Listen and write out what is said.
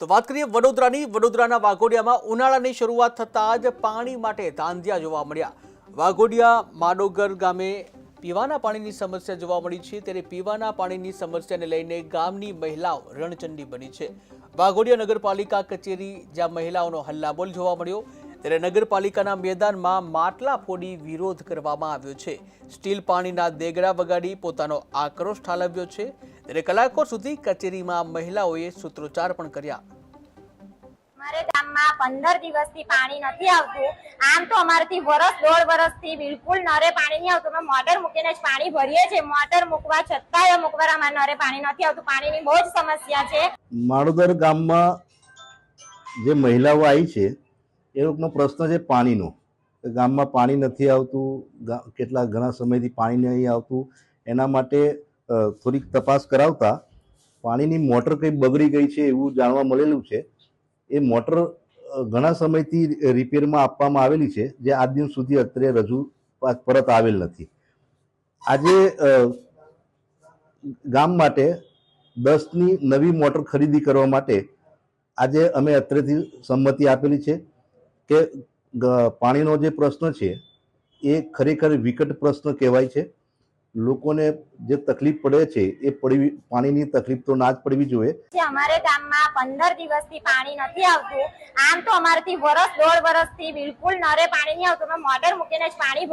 તો વાત કરીએ વડોદરાની. વડોદરાના વાઘોડિયામાં ઉનાળાની શરૂઆત થતાં જ પાણી માટે ધાંધિયા જોવા મળ્યા. વાઘોડિયા માડોગર ગામે પીવાના પાણીની સમસ્યા જોવા મળી છે. ત્યારે પીવાના પાણીની સમસ્યાને લઈને ગામની મહિલાઓ રણચંડી બની છે. વાઘોડિયા નગરપાલિકા કચેરી જ્યાં મહિલાઓનો હલ્લાબોલ જોવા મળ્યો. ત્યારે નગરપાલિકાના મેદાનમાં માટલા ફોડી વિરોધ કરવામાં આવ્યો છે. સ્ટીલ પાણીના દેગડા વગાડી પોતાનો આક્રોશ ઠાલવ્યો છે. ત્યારે કલાકો સુધી કચેરીમાં મહિલાઓએ સૂત્રોચ્ચાર પણ કર્યા. અમારે ગામમાં પંદર દિવસથી પાણી નથી આવતું. આમ તો અમારથી વરસ દોઢ વરસથી બિલકુલ નરે પાણી નહીં આવતું. અમે મોટર મૂકીને જ પાણી ભરીએ છીએ. મોટર મૂકવા છતાંય મૂકવા અમારે નરે પાણી નથી આવતું. પાણીની બહુ જ સમસ્યા છે. માળોદર ગામમાં જે મહિલાઓ આવી છે એ લોકોનો પ્રશ્ન છે પાણીનો. ગામમાં પાણી નથી આવતું કેટલા ઘણા સમયથી પાણી નહીં આવતું. એના માટે થોડીક તપાસ કરાવતા પાણીની મોટર કંઈ બગડી ગઈ છે એવું જાણવા મળેલું છે. એ મોટર ઘણા સમયથી રિપેરમાં આપવામાં આવેલી છે, જે આજ દિન સુધી અત્રે રજૂ પરત આવેલ નથી. આજે ગામ માટે દસની નવી મોટર ખરીદી કરવા માટે આજે અમે અત્રેથી સંમતિ આપેલી છે કે પાણીનો જે પ્રશ્ન છે એ ખરેખર વિકટ પ્રશ્ન કહેવાય છે. લોકોને જે તકલીફ પડે છે, એ પડવી, પાણીની તકલીફ તો ના જ પડવી જોઈએ. અમારે ગામમાં પંદર દિવસથી પાણી નથી આવતું, આમ તો અમારથી વરસ, દોઢ વરસથી બિલકુલ નરે પાણી નહીં આવતું. અમે મોટર મૂકીને જ પાણી